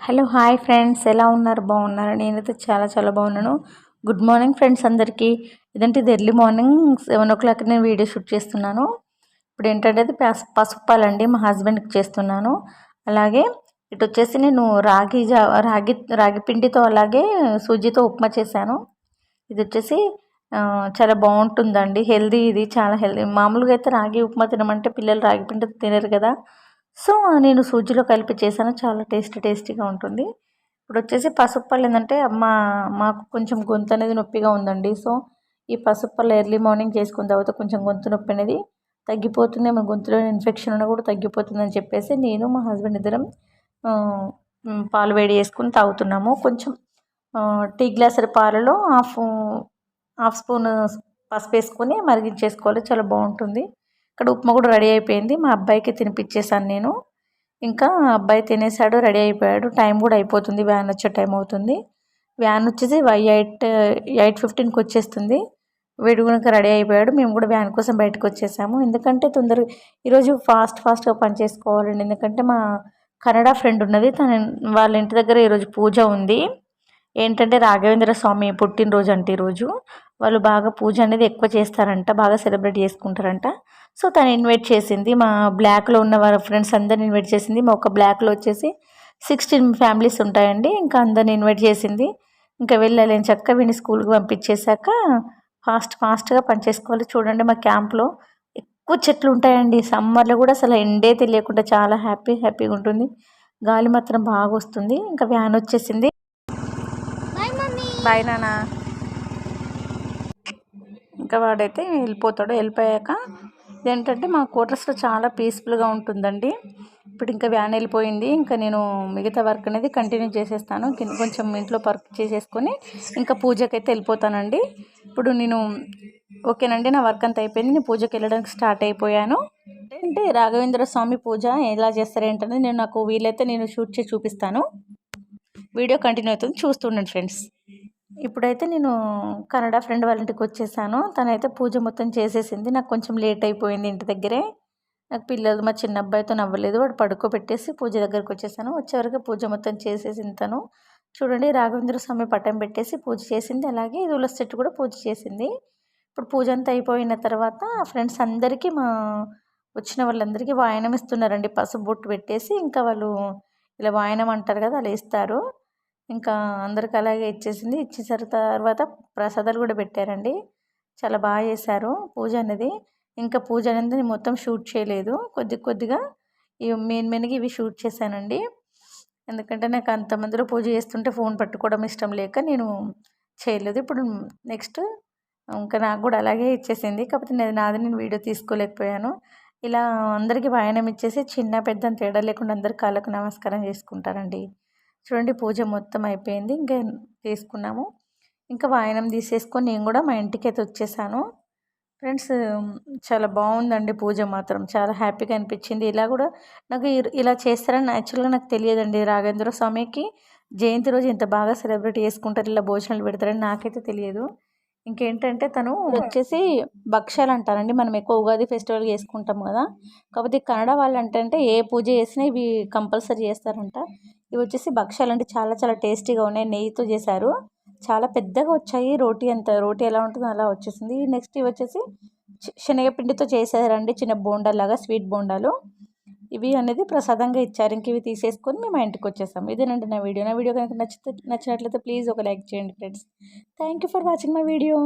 Hello hi friends. ఎలా ఉన్నారు? బాగున్నారు? నేనైతే చాలా చాలా బాగున్నాను. గుడ్ మార్నింగ్ ఫ్రెండ్స్ అందరికీ. ఇదంటే ఇది early morning. Seven o'clock నేను వీడియో షూట్ చేస్తున్నాను. ఇప్పుడు ఏంటంటే అది పసు మా హస్బెండ్కి చేస్తున్నాను. అలాగే ఇటు వచ్చేసి నేను రాగి జా రాగి రాగి పిండితో అలాగే సూజీతో ఉప్మా చేశాను. ఇది వచ్చేసి చాలా బాగుంటుందండి. హెల్దీ ఇది చాలా హెల్దీ మామూలుగా అయితే రాగి ఉప్మా తినమంటే పిల్లలు రాగి పిండి తినరు కదా. సో నేను సూజీలో కలిపి చేశాను. చాలా టేస్టీ టేస్టీగా ఉంటుంది. ఇప్పుడు వచ్చేసి పసుపు ఏంటంటే మా మాకు కొంచెం గొంతు అనేది నొప్పిగా ఉందండి. సో ఈ పసుపుపల్లి ఎర్లీ మార్నింగ్ చేసుకున్న తర్వాత కొంచెం గొంతు నొప్పి అనేది తగ్గిపోతుంది. మన గొంతులో ఇన్ఫెక్షన్ ఉన్నా కూడా తగ్గిపోతుందని చెప్పేసి నేను మా హస్బెండ్ ఇద్దరం పాలు వేడి చేసుకుని తాగుతున్నాము. కొంచెం టీ గ్లాసుల పాలలో హాఫ్ హాఫ్ స్పూన్ పసుపు వేసుకొని మరిగించేసుకోవాలి. చాలా బాగుంటుంది. ఇక్కడ ఉప్మా కూడా రెడీ అయిపోయింది. మా అబ్బాయికి తినిపించేసాను నేను. ఇంకా అబ్బాయి తినేసాడు రెడీ అయిపోయాడు. టైం కూడా అయిపోతుంది వ్యాన్ వచ్చే టైం అవుతుంది. వ్యాన్ వచ్చేసి వై ఎయిట్ ఎయిట్ ఫిఫ్టీన్కి వచ్చేస్తుంది. వీడు కనుక రెడీ అయిపోయాడు. మేము కూడా వ్యాన్ కోసం బయటకు వచ్చేసాము. ఎందుకంటే తొందరగా ఈరోజు ఫాస్ట్ ఫాస్ట్గా పని చేసుకోవాలండి. ఎందుకంటే మా కన్నడ ఫ్రెండ్ ఉన్నది. తన వాళ్ళ ఇంటి దగ్గర ఈరోజు పూజ ఉంది. ఏంటంటే రాఘవేంద్ర స్వామి పుట్టినరోజు అంటే ఈరోజు వాళ్ళు బాగా పూజ అనేది ఎక్కువ చేస్తారంట బాగా సెలబ్రేట్ చేసుకుంటారంట. సో తను ఇన్వైట్ చేసింది మా బ్లాక్లో ఉన్న వారి ఫ్రెండ్స్ అందరిని ఇన్వైట్ చేసింది. మా ఒక బ్లాక్లో వచ్చేసి సిక్స్టీన్ ఫ్యామిలీస్ ఉంటాయండి. ఇంకా అందరిని ఇన్వైట్ చేసింది. ఇంకా వెళ్ళాలి చక్కగా వీడిని స్కూల్కి పంపించేశాక ఫాస్ట్ ఫాస్ట్గా పని చేసుకోవాలి చూడండి మా క్యాంప్లో ఎక్కువ చెట్లు ఉంటాయండి. సమ్మర్లో కూడా అసలు ఎండే తెలియకుండా చాలా హ్యాపీ హ్యాపీగా ఉంటుంది. గాలి మాత్రం బాగా వస్తుంది. ఇంకా వ్యాన్ వచ్చేసింది. బాయ్ నానా ఇంకా వాడైతే వెళ్ళిపోతాడు. వెళ్ళిపోయాక ఇదేంటంటే మా క్వార్టర్స్లో చాలా పీస్ఫుల్గా ఉంటుందండి. ఇప్పుడు ఇంకా వ్యాన్ వెళ్ళిపోయింది. ఇంకా నేను మిగతా వర్క్ అనేది కంటిన్యూ చేసేస్తాను. కొంచెం ఇంట్లో వర్క్ చేసేసుకొని ఇంకా పూజకైతే వెళ్ళిపోతానండి. ఇప్పుడు నేను ఓకేనండి నా వర్క్ అంతా అయిపోయింది. నేను పూజకి వెళ్ళడానికి స్టార్ట్ అయిపోయాను. అంటే రాఘవేంద్ర స్వామి పూజ ఎలా చేస్తారేంటనేది నేను నాకు వీలైతే నేను షూట్ చేసి చూపిస్తాను. వీడియో కంటిన్యూ అవుతుంది. చూస్తుండండి ఫ్రెండ్స్. ఇప్పుడైతే నేను కన్నడ ఫ్రెండ్ వాళ్ళ ఇంటికి వచ్చేసాను. తనైతే పూజ మొత్తం చేసేసింది. నాకు కొంచెం లేట్ అయిపోయింది ఇంటి దగ్గరే. నాకు పిల్లలు మా చిన్న అబ్బాయితో నవ్వలేదు. వాడు పడుకోబెట్టేసి పూజ దగ్గరికి వచ్చేసాను. వచ్చేవరకు పూజ మొత్తం చేసేసింది తను. చూడండి రాఘవేంద్ర స్వామి పటం పెట్టేసి పూజ చేసింది. అలాగే తులసి చెట్టు కూడా పూజ చేసింది. ఇప్పుడు పూజ అంతా అయిపోయిన తర్వాత ఫ్రెండ్స్ అందరికీ మా వచ్చిన వాళ్ళందరికీ వాయనం ఇస్తున్నారండి. పసుపు బొట్టు పెట్టేసి ఇంకా వాళ్ళు ఇలా వాయనం అంటారు కదా అలా ఇస్తారు. ఇంకా అందరికి అలాగే ఇచ్చేసింది. ఇచ్చేసిన తర్వాత ప్రసాదాలు కూడా పెట్టారండి. చాలా బాగా చేశారు పూజ అనేది. ఇంకా పూజ అనేది నేను మొత్తం షూట్ చేయలేదు. కొద్ది కొద్దిగా ఇవి మెయిన్ మెయిన్గా ఇవి షూట్ చేశానండి. ఎందుకంటే నాకు అంతమందిలో పూజ చేస్తుంటే ఫోన్ పట్టుకోవడం ఇష్టం లేక నేను చేయలేదు. ఇప్పుడు నెక్స్ట్ ఇంకా నాకు కూడా అలాగే ఇచ్చేసింది. కాకపోతే నేను నాది నేను వీడియో తీసుకోలేకపోయాను. ఇలా అందరికీ వాయనం ఇచ్చేసి చిన్న పెద్ద తేడా లేకుండా అందరు కాళ్ళకు నమస్కారం చేసుకుంటారండి. చూడండి పూజ మొత్తం అయిపోయింది. ఇంకా తీసుకున్నాము. ఇంకా వాయనం తీసేసుకొని నేను కూడా మా ఇంటికి అయితే వచ్చేసాను. ఫ్రెండ్స్ చాలా బాగుందండి పూజ మాత్రం. చాలా హ్యాపీగా అనిపించింది. ఇలా కూడా నాకు ఇలా చేస్తారని యాక్చువల్గా నాకు తెలియదండి రాఘవేంద్ర స్వామికి. జయంతి రోజు ఇంత బాగా సెలబ్రేట్ చేసుకుంటారు ఇలా భోజనాలు పెడతారని నాకైతే తెలియదు. ఇంకేంటంటే తను వచ్చేసి భక్ష్యాలు అంటారండి మనం ఎక్కువ ఉగాది ఫెస్టివల్ చేసుకుంటాం కదా. కాకపోతే కన్నడ వాళ్ళు అంటే ఏ పూజ చేసినా ఇవి కంపల్సరీ చేస్తారంట. ఇవి వచ్చేసి భక్ష్యాలు అంటే చాలా చాలా టేస్టీగా ఉన్నాయి. నెయ్యితో చేశారు. చాలా పెద్దగా వచ్చాయి. రోటీ అంత రోటీ ఎలా ఉంటుందో అలా వచ్చేసింది. నెక్స్ట్ ఇవి వచ్చేసి శనగపిండితో చేశారండి. చిన్న బోండాలాగా స్వీట్ బోండాలు. ఇవి అనేది ప్రసాదంగా ఇచ్చారు. ఇంక ఇవి తీసేసుకొని మేము ఇంటికి వచ్చేసాం ఇదేనండి నా వీడియో. నా వీడియో కనుక నచ్చితే నచ్చినట్లయితే ప్లీజ్ ఒక లైక్ చేయండి friends. Thank you for watching my video.